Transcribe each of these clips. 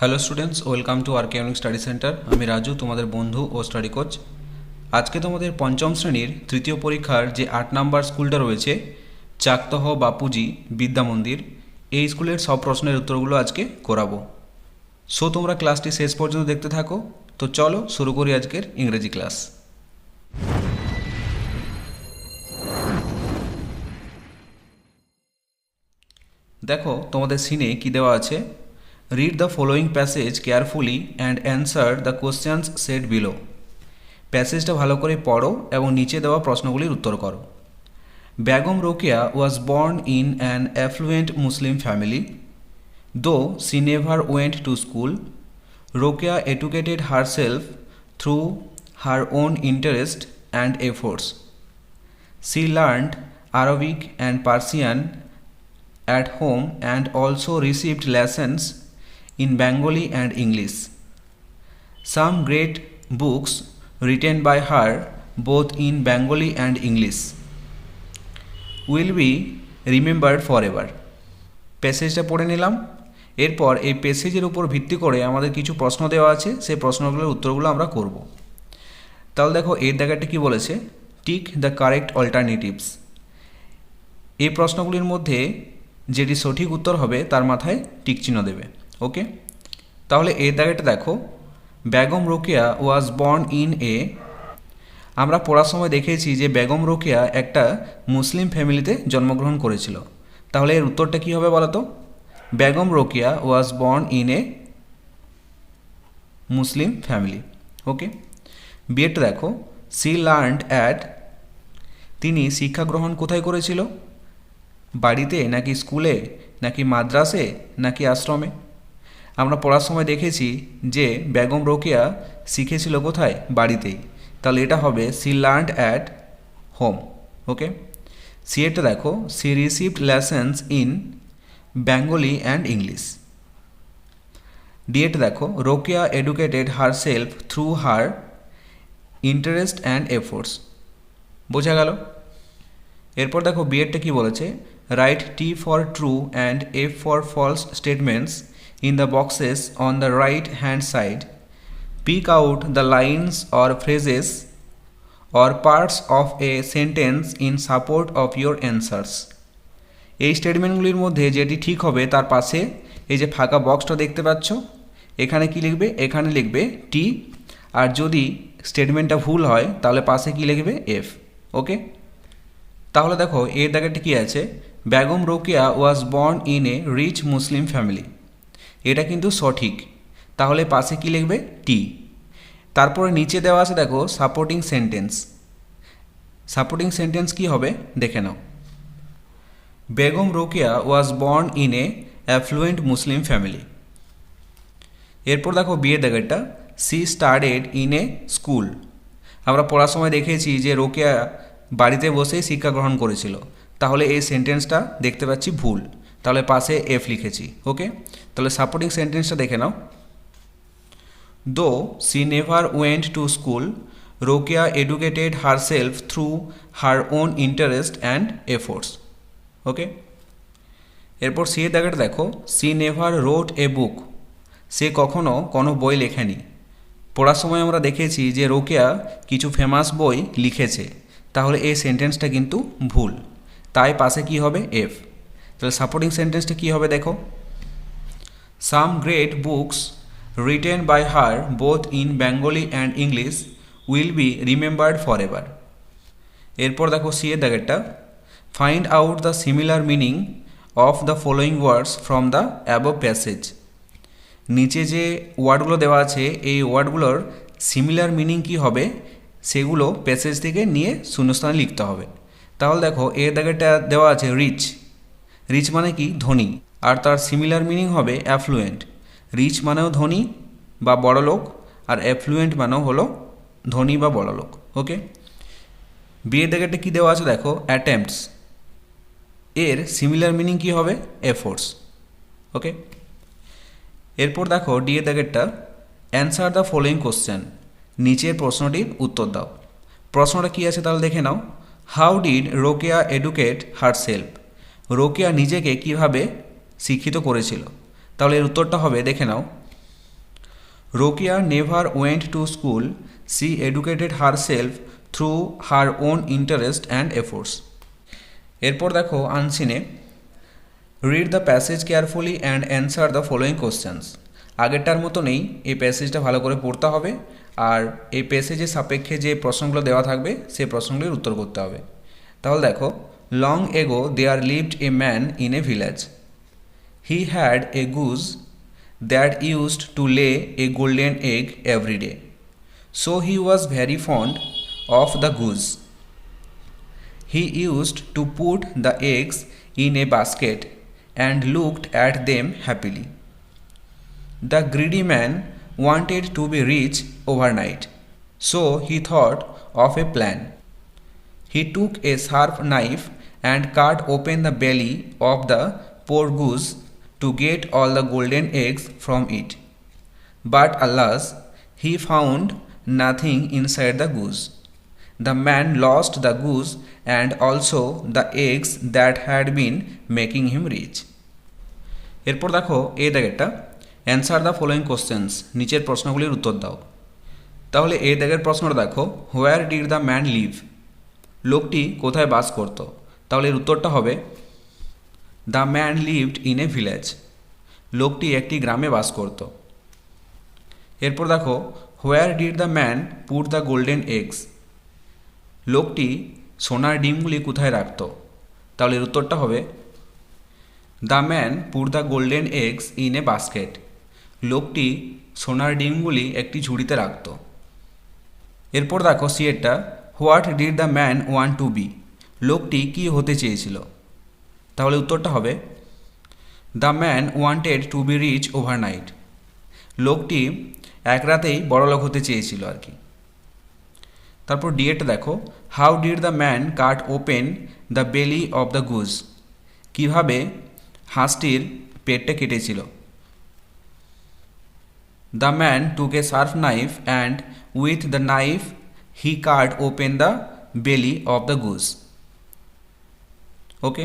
Hello students welcome to Archionic study centre আমি রাজু, তোমাদের বন্ধু ও স্টাডি কোচ আজকে তোমাদের পঞ্চম শ্রেণির তৃতীয় পরীক্ষার যে আট নাম্বার স্কুলটা রয়েছে, চাকতহ বাপুজি বিদ্যা মন্দির, এই স্কুলের সব প্রশ্নের উত্তরগুলো আজকে করাবো। সো তোমরা ক্লাসটি শেষ পর্যন্ত দেখতে থাকো। তো চলো শুরু করি আজকের ইংরেজি ক্লাস। দেখো, তোমাদের সিনে কি দেওয়া আছে? Read the following passage carefully and answer the questions set below প্যাসেজটা ভালো করে পড়ো এবং নিচে দেওয়া প্রশ্নগুলির উত্তর করো। Begum Rokeya was born in an affluent Muslim family though she never went to school Rokeya educated herself through her own interest and efforts She learned Arabic and Persian at home and also received lessons in Bengali and English. Some great books written by her, both in Bengali and English, will be remembered forever. প্যাসেজটা পড়ে নিলাম। এরপর এই প্যাসেজের উপর ভিত্তি করে আমাদের কিছু প্রশ্ন দেওয়া আছে। সেই প্রশ্নগুলোর উত্তরগুলো আমরা করব। তাহলে দেখো এর জায়গাটা কি বলেছে? টিক দ্য কারেক্ট অল্টারনেটিভস এই প্রশ্নগুলির মধ্যে যেটি সঠিক উত্তর হবে তার মাথায় টিক চিহ্ন দেবে। ওকে তাহলে এর দাগেটা দেখো। Begum Rokeya was born in a আমরা পড়ার সময় দেখেছি যে বেগম রোকেয়া একটা মুসলিম ফ্যামিলিতে জন্মগ্রহণ করেছিল। তাহলে এর উত্তরটা কী হবে বলো তো Begum Rokeya was born in a Muslim family. Okay বিয়েটা দেখো। সি লার্নড অ্যাট তিনি শিক্ষা গ্রহণ কোথায় করেছিল? বাড়িতে নাকি স্কুলে, নাকি মাদ্রাসে, নাকি আশ্রমে? আমরা পড়ার সময় দেখেছি যে বেগম রোকেয়া শিখেছিল কোথায়? বাড়িতেই। তাহলে এটা হবে she learned at home, okay? C এটা দেখো, she received lessons in Bengali and English. ডিএট দেখো, Rokeya educated herself through her interest and efforts. বোঝা গেল? এরপর দেখো বিএডটা কি বলেছে? Write T for true and F for false statements in the boxes on the right hand side pick out the lines or phrases or parts of a sentence in support of your answers এই স্টেটমেন্টগুলির মধ্যে যেটি ঠিক হবে তার পাশে এই যে ফাঁকা বক্সটা দেখতে পাচ্ছ, এখানে কি লিখবে? এখানে লিখবে টি আর যদি স্টেটমেন্টটা ভুল হয়, তাহলে পাশে কি লিখবে? এফ ওকে তাহলে দেখো, এর দাগেটি কী আছে? Begum Rokeya was born in a rich Muslim family এটা কিন্তু সঠিক। তাহলে পাশে কি লিখবে? টি। তারপরে নিচে দেওয়া আছে, দেখো সাপোর্টিং সেন্টেন্স সাপোর্টিং সেন্টেন্স কি হবে? দেখে নাও। Begum Rokeya was born in a affluent Muslim family এরপর দেখো, বিয়ের দাগেরটা she started in a school আমরা পড়ার সময় দেখেছি যে রোকেয়া বাড়িতে বসেই শিক্ষা গ্রহণ করেছিল। তাহলে এই সেন্টেন্সটা দেখতে পাচ্ছি ভুল। তাহলে পাশে এফ লিখেছি ওকে তাহলে সাপোর্টিং সেন্টেন্সটা দেখে নাও। Though she never went to school Rokeya educated herself through her own interest and efforts okay এরপর সি এর দাগেটা দেখো she never wrote a book সে কখনো কোনো বই লেখেনি। পড়ার সময় আমরা দেখেছি যে রোকেয়া কিছু ফেমাস বই লিখেছে। তাহলে এই সেন্টেন্সটা কিন্তু ভুল। তাই পাশে কি হবে? এফ তাহলে সাপোর্টিং সেন্টেন্সটা কী হবে দেখো? Some great books written by her both in Bengali and English will be remembered for ever এরপর দেখো সি এর দাগেরটা। Find out the similar meaning of the following words from the above passage নিচে যে ওয়ার্ডগুলো দেওয়া আছে, এই ওয়ার্ডগুলোর সিমিলার মিনিং কি হবে? সেগুলো প্যাসেজ থেকে নিয়ে শূন্যস্থানে লিখতে হবে। তাহলে দেখো, এর দাগেটা দেওয়া আছে রিচ রিচ মানে কি? ধনী। আর তার সিমিলার মিনিং হবে অ্যাফ্লুয়েন্ট রিচ মানেও ধনী বা বড় লোক, আর অ্যাফ্লুয়েন্ট মানেও হলো ধনী বা বড় লোক। ওকে? বিয়ের দাগেটা কী দেওয়া আছে দেখো? অ্যাটেম্পটস এর সিমিলার মিনিং কি হবে? Efforts okay? এরপর দেখো ডিএ দাগেরটা অ্যান্সার দ্য ফলোয়িং কোশ্চেন নিচের প্রশ্নটির উত্তর দাও। প্রশ্নটা কী আছে তাহলে দেখে নাও। How did Rokeya educate herself Rokeya নিজেকে কীভাবে শিক্ষিত করেছিল? তাহলে এর উত্তরটা হবে, দেখে নাও। Rokeya never went to school, she educated herself through her own interest and efforts. এরপর দেখো, আনসিনে, read the passage carefully and answer the following questions. আগেরটার মতো নেই, এই প্যাসেজটা ভালো করে পড়তে হবে, আর এই প্যাসেজের সাপেক্ষে যে প্রশ্নগুলো দেওয়া থাকবে সেই প্রশ্নগুলির উত্তর করতে হবে। তাহলে দেখো Long ago there lived a man in a village. He had a goose that used to lay a golden egg every day. So he was very fond of the goose. He used to put the eggs in a basket and looked at them happily. The greedy man wanted to be rich overnight, so he thought of a plan. He took a sharp knife and cut open the belly of the poor goose to get all the golden eggs from it. But alas, he found nothing inside the goose. The man lost the goose and also the eggs that had been making him rich. এরপর দেখো এই দাগেরটা answer the following questions নিচের প্রশ্নগুলির উত্তর দাও তাহলে এই দাগের প্রশ্নটা দেখো where did the man live লোকটি কোথায় বাস করত তাহলে এর উত্তরটা হবে the man lived in a village লোকটি একটি গ্রামে বাস করত। এরপর দেখো where did the man put the golden eggs লোকটি সোনার ডিমগুলি কোথায় রাখত? তাহলে এর উত্তরটা হবে the man put the golden eggs in a basket লোকটি সোনার ডিমগুলি একটি ঝুড়িতে রাখত। এরপর দেখো সিয়েরটা what did the man want to be লোকটি কি হতে চেয়েছিল? তাহলে উত্তরটা হবে, the man wanted to be rich overnight. লোকটি এক রাতেই বড়লোক হতে চেয়েছিল আর কি। তারপর ডিএটা দেখো, how did the man cut open the belly of the goose? কীভাবে হাঁসটির পেটটা কেটেছিল? The man took a sharp knife and with the knife he cut open the belly of the goose. Okay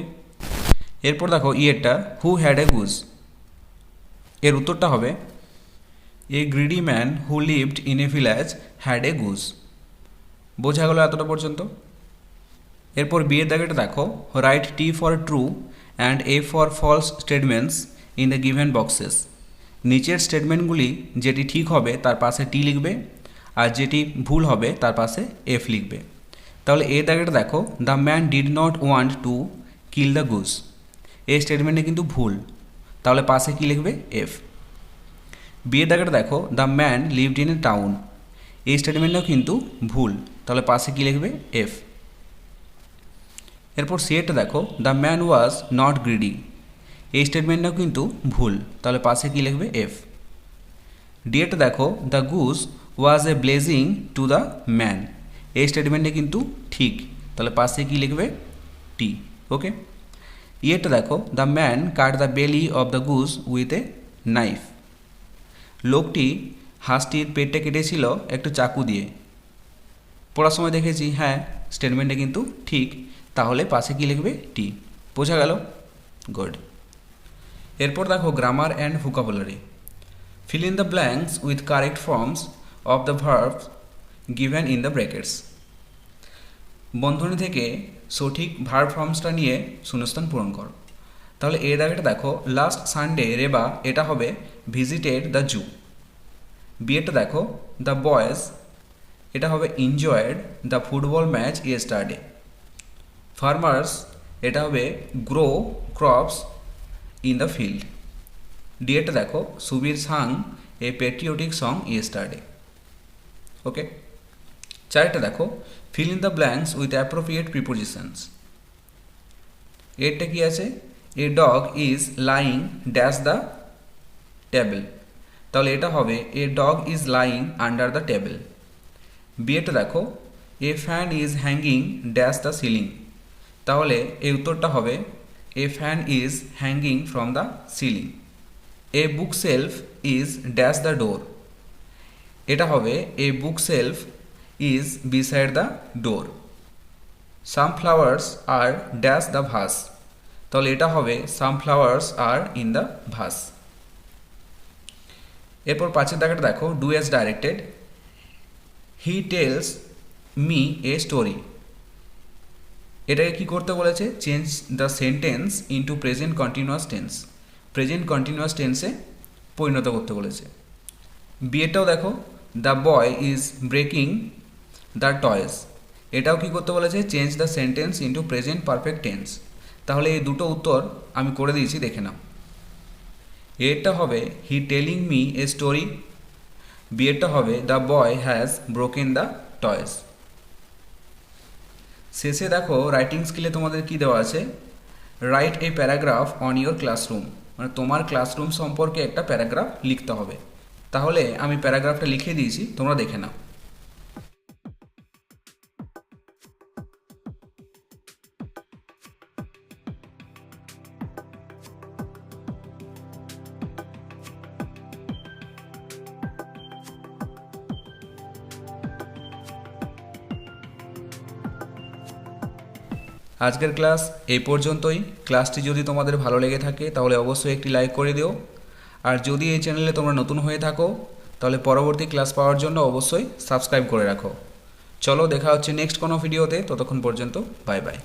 এরপর দেখো ইয়েরটা হু হ্যাড এ গুজ এর উত্তরটা হবে a greedy man who lived in a village had a goose বোঝা গেল এতটা পর্যন্ত? এরপর বিয়ের দাগেটা দেখো write T for true and A for false statements in the given boxes নিচের স্টেটমেন্টগুলি যেটি ঠিক হবে, তার পাশে টি লিখবে, আর যেটি ভুল হবে, তার পাশে এফ লিখবে। তাহলে এ দাগেটা দেখো the man did not want to kill the goose এই স্টেটমেন্টে কিন্তু ভুল। তাহলে পাশে কী লিখবে? এফ বিয়ের দাগেটা দেখো the man lived in a town এই স্টেটমেন্টটাও কিন্তু ভুল। তাহলে পাশে কী লিখবে? এফ এরপর সিএটা দেখো the man was not greedy এই স্টেটমেন্টটাও কিন্তু ভুল। তাহলে পাশে কী লিখবে? এফ ডিএটা দেখো the goose was a blessing to the man এই স্টেটমেন্টে কিন্তু ঠিক। তাহলে পাশে কী লিখবে? টি ওকে ইয়েটা দেখো the man cut the belly of the goose with a knife লোকটি হাঁসটির পেটটা কেটেছিল একটু চাকু দিয়ে। পড়ার সময় দেখেছি হ্যাঁ স্টেটমেন্টে কিন্তু ঠিক। তাহলে পাশে কী লিখবে? টি বোঝা গেল? গুড এরপর দেখো grammar and vocabulary fill in the blanks with correct forms of the verb given in the brackets বন্ধনী থেকে সঠিক ভার ফর্মসটা নিয়ে শূন্যস্থান পূরণ করো। তাহলে এর দাগেটা দেখো লাস্ট সানডে রেবা, এটা হবে ভিজিটেড দ্য জু বিয়েটা দেখো দ্য বয়েজ এটা হবে এনজয়েড দ্য ফুটবল ম্যাচ ইয়ে ইয়েস্টারডে ফার্মার্স এটা হবে grow crops in the field ডিএটা দেখো, Subir sang a patriotic song ইয়ে ইয়েস্টারডে ওকে চারটা দেখো fill in the blanks with appropriate prepositions এরটা কি আছে? A dog is lying dash the table তাহলে এটা হবে a dog is lying under the table বিয়েটা দেখো a fan is hanging dash the ceiling তাহলে এই উত্তরটা হবে a fan is hanging from the ceiling a book shelf is dash the door এটা হবে a book shelf is beside the door some flowers are dash the vase তাহলে এটা হবে some flowers are in the vase এরপর পাঁচের দাগাটা দেখো do as directed he tells me a story এটাকে কি করতে বলেছে? Change the sentence into present continuous tense present continuous টেন্সে পরিণত করতে বলেছে। বিয়েটাও দেখো the boy is breaking the toys. এটাও কি করতে বলেছে? Change the sentence into present perfect tense তাহলে এই দুটো উত্তর আমি করে দিয়েছি, দেখে নাও। এরটা হবে he telling me a story বিয়েরটা হবে the boy has broken the toys শেষে দেখো রাইটিং স্কিলে তোমাদের কি দেওয়া আছে? Write a paragraph on your classroom মানে তোমার ক্লাসরুম সম্পর্কে একটা প্যারাগ্রাফ লিখতে হবে। তাহলে আমি প্যারাগ্রাফটা লিখে দিয়েছি, তোমরা দেখে নাও। আজকের ক্লাস এই পর্যন্তই। ক্লাসটি যদি তোমাদের ভালো লেগে থাকে, তাহলে অবশ্যই একটি লাইক করে দিও। আর যদি এই চ্যানেলে তোমরা নতুন হয়ে থাকো, তাহলে পরবর্তী ক্লাস পাওয়ার জন্য অবশ্যই সাবস্ক্রাইব করে রাখো। চলো, দেখা হচ্ছে নেক্সট কোনো ভিডিওতে। ততক্ষণ পর্যন্ত বাই বাই